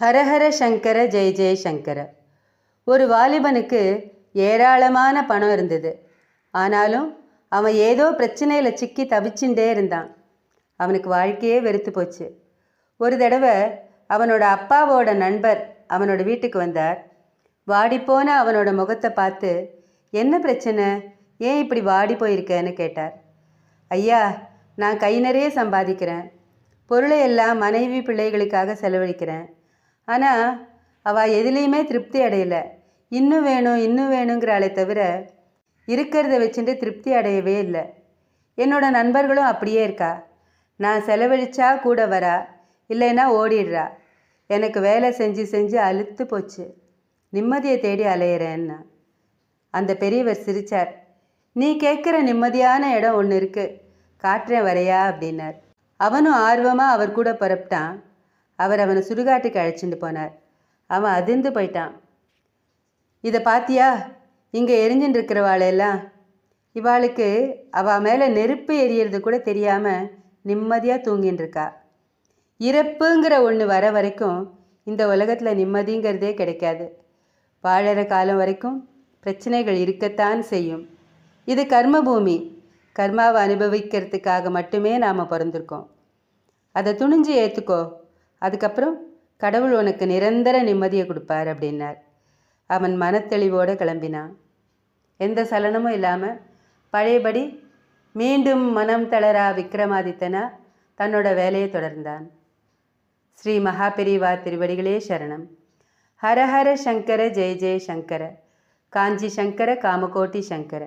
ஹரஹர சங்கர ஜெய் ஜெய சங்கர. ஒரு வாலிபனுக்கு ஏராளமான பணம் இருந்தது. ஆனாலும் அவன் ஏதோ பிரச்சனையில் சிக்கி தவிச்சுட்டே இருந்தான். அவனுக்கு வாழ்க்கையே வெறுத்து போச்சு. ஒரு தடவை அவனோட அப்பாவோட நண்பர் அவனோட வீட்டுக்கு வந்தார். வாடிப்போன அவனோட முகத்தை பார்த்து என்ன பிரச்சனை? ஏன் இப்படி வாடி போயிருக்கேன்னு கேட்டார். ஐயா நான் கை நிறைய சம்பாதிக்கிறேன். பொருளை எல்லாம் மனைவி பிள்ளைகளுக்காக செலவழிக்கிறேன். ஆனால் அவள் எதுலேயுமே திருப்தி அடையலை. இன்னும் வேணும் இன்னும் வேணுங்கிறாளே தவிர இருக்கிறத வச்சுட்டு திருப்தி அடையவே இல்லை. என்னோட நண்பர்களும் அப்படியே இருக்கா. நான் செலவழிச்சா கூட வரா இல்லைன்னா ஓடிடுறா. எனக்கு வேலை செஞ்சு செஞ்சு அழுத்து போச்சு. நிம்மதியை தேடி அலையிறேன்னா. அந்த பெரியவர் சிரிச்சார். நீ கேட்குற நிம்மதியான இடம் ஒன்று இருக்குது காட்டுறேன் வரையா? அப்படின்னார். அவனும் ஆர்வமாக அவர் கூட புறப்பட்டான். அவர் அவனை சுடுகாட்டுக்கு அழைச்சிட்டு போனார். அவன் அதிர்ந்து போயிட்டான். இதை பாத்தியா? இங்கே எரிஞ்சுட்டு இருக்கிறவாளெல்லாம் இவாளுக்கு அவள் மேலே நெருப்பு எரியறது கூட தெரியாமல் நிம்மதியாக தூங்கின்னு இருக்கா இறப்புங்கிற ஒன்று வர வரைக்கும் இந்த உலகத்தில் நிம்மதிங்கிறதே கிடைக்காது. வாழற காலம் வரைக்கும் பிரச்சனைகள் இருக்கத்தான் செய்யும். இது கர்ம பூமி கர்மாவை அனுபவிக்கிறதுக்காக மட்டுமே நாம் பிறந்திருக்கோம். அதை துணிஞ்சு ஏற்றுக்கோ அதுக்கப்புறம் கடவுள் உனக்கு நிரந்தர நிம்மதியை கொடுப்பார் அப்படின்னார். அவன் மனத்தெளிவோடு கிளம்பினான். எந்த சலனமும் இல்லாமல் பழையபடி மீண்டும் மனம் தளரா விக்ரமாதித்தனா தன்னோட வேலையை தொடர்ந்தான். ஸ்ரீ மகாபெரிவா திருவடிகளே சரணம். ஹரஹர சங்கர ஜெய ஜெய சங்கர. காஞ்சி சங்கர காமகோட்டி சங்கர.